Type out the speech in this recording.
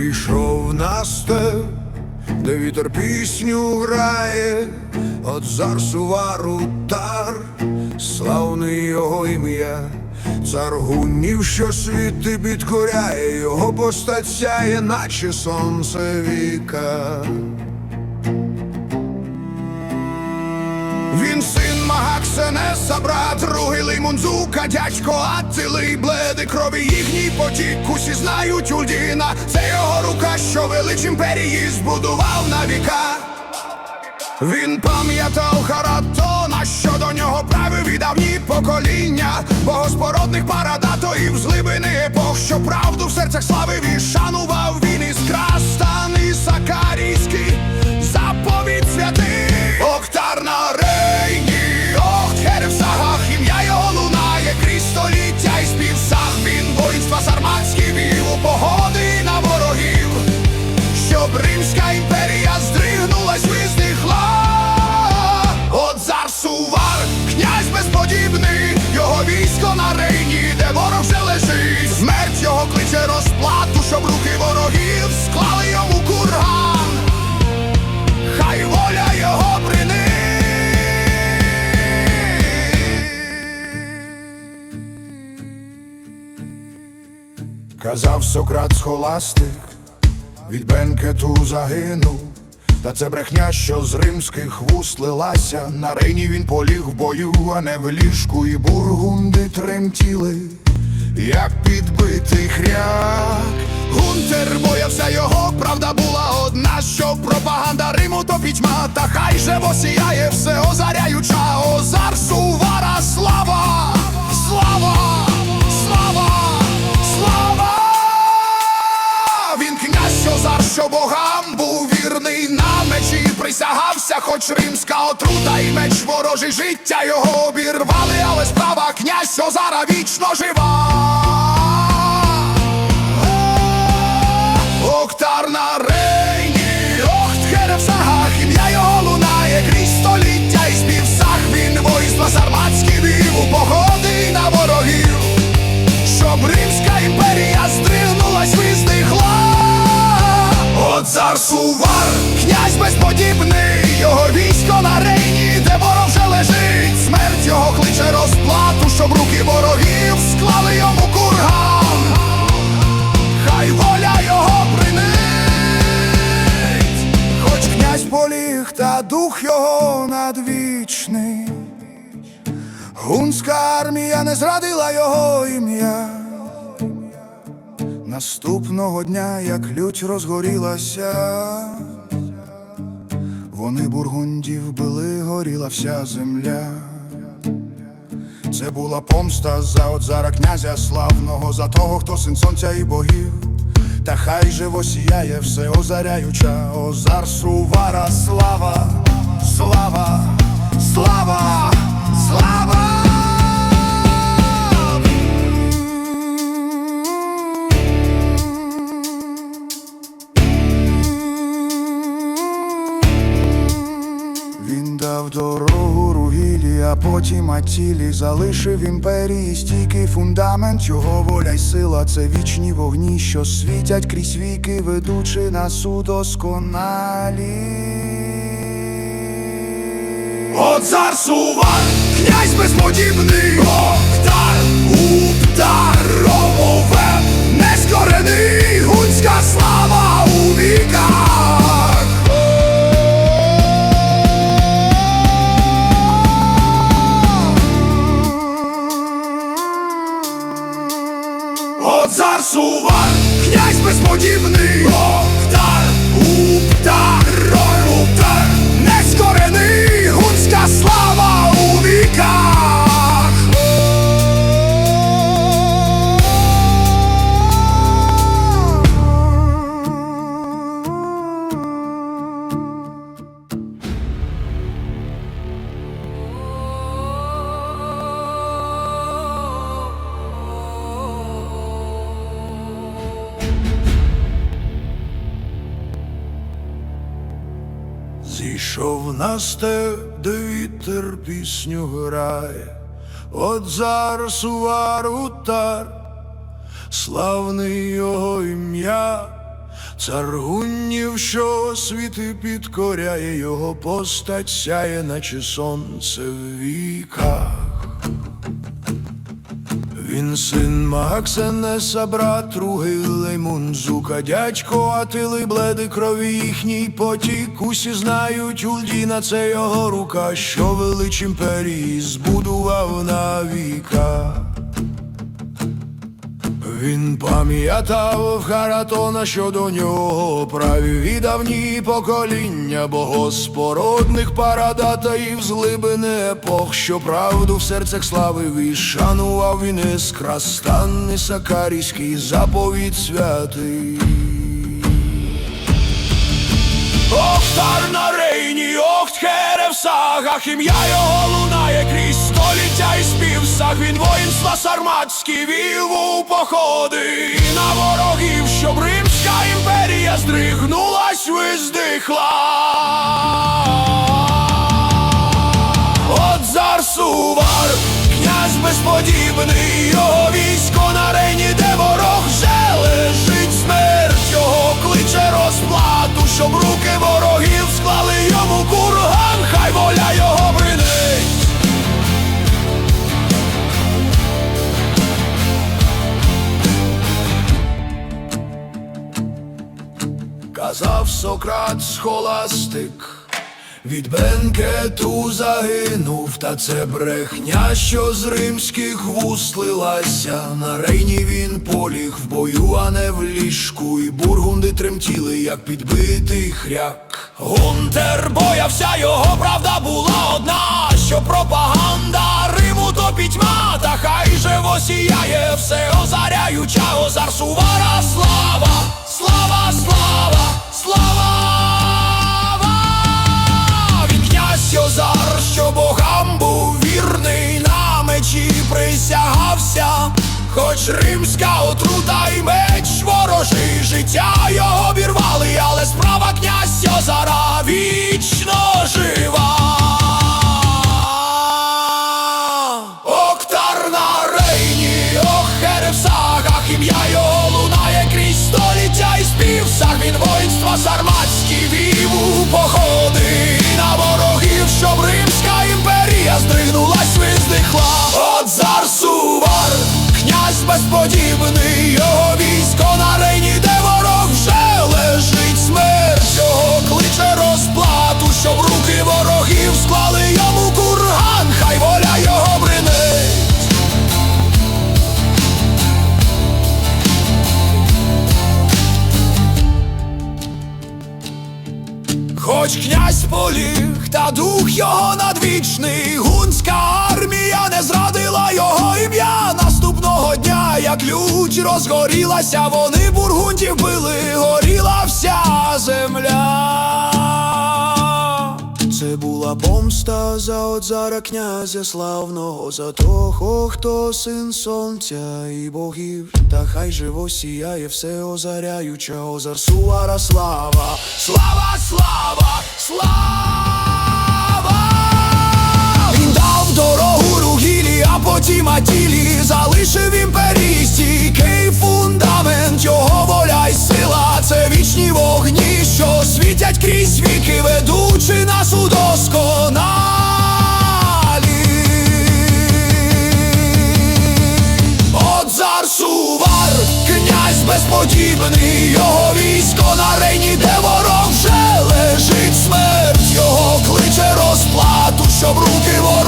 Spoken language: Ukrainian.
Зійшов на степ, де вітер пісню грає, от зарсувару тар, славний його ім'я, цар гунів, що світи підкоряє, його постать сяє, наче сонце віка. Він син Магаксенеса, брат, другий Леймунзука, дядько Аттили, бледи крові їхній потік, усі знають Ульдіна, це його рука, що велич імперії збудував на віка. Він пам'ятав Харатона, що до нього правив і давні покоління, богоспородних парадатоїв з глибини епох, що правду в серцях славив і шанував Казав Сократ схоластик, від бенкету загинув, та це брехня, що з римських вуст лилася. На рейні він поліг в бою, а не в ліжку, і бургунди тремтіли, як підбитий хряк. Гунтер боявся його, правда була одна, що пропаганда Риму то пітьма, та хай же восіяє все озаряюча, озар сувара слава, слава, Він князь Озар, що богам був вірний на мечі, присягався, хоч римська отрута і меч ворожий життя його обірвали, але справа князь Озара вічно жива. Гунська армія не зрадила його ім'я. Наступного дня, як лють розгорілася, вони бургундів били, горіла вся земля. Це була помста за отзара князя славного, за того, хто син сонця і богів. Та хай же восіяє все озаряюча, озар сувара, слава, слава, слава, слава. Дорогу ругілі, а потім Аттілі залишив імперії стійкий фундамент, його воля й сила це вічні вогні, що світять крізь віки, ведучи нас у досконалі. От Зарсуван, князь безподібний, Октар, Уптар, Ромове, нескорений, гунська слава у віках. От сувар, князь безподібний, Октар, Уптар, Ромове, нескорений, гунська слава Зійшов на степ, де вітер пісню грає, от зараз варутар, славний його ім'я, Цар гуннів, що освіти підкоряє, його постать сяє, наче сонце в віках. Він син Максенеса, брат Ругилей Мунзука, дядько Атили, бледи крові їхній потік. Усі знають Ульдіна, це його рука, що велич імперії збудував на віка. Він пам'ятав Харатона, що до нього правів і давні покоління богоспородних парадатаїв з глибини епох, що правду в серцях славив і шанував він іскра станний сакарійський заповідь святий. Охтар на рейні, Охтхере в сагах, ім'я його лунає крізь століття і співсаг. Він воїнства сарматські вів у походи і на ворогів, щоб Римська імперія здригнулась, виздихла. От Зарсувар, князь безподібний, його військо на рейні, де ворог вже лежить смерть, його кличе розплату, щоб руки ворогів йому курган, хай воля його бринить. Казав Сократ схоластик, від бенкету загинув, та це брехня, що з римських вуст лилася. На рейні він поліг в бою, а не в ліжку. І бургунди тремтіли, як підбитий хряк. Гунтер боявся, його правда була одна, що пропаганда Риму то пітьма, та хай же восіяє все озаряюча Озар римська отрута і меч ворожий життя його обірвали, але справа князь Йозара вічно жива. Октар на рейні, охере в сагах, ім'я його лунає крізь століття і співсаг. Він воїнства сарматські вів у походи поліг, та дух його надвічний, гунська армія не зрадила його ім'я. Наступного дня, як лють розгорілася, вони бургунтів били, горіла вся земля. Це була помста за Отзара князя славного, за того, хто син сонця і богів, та хай живо сіяє все озаряюча, озар Суара слава, слава, слава, слава! Він дав дорогу ругілі, а потім Атілі залишив імперісті, Київ фундамент, його воля й сила, це вічні вогні, що світять крізь віки веду. безподібний його військо на рейні, де ворог вже лежить смерть, його кличе розплату, щоб руки ворог.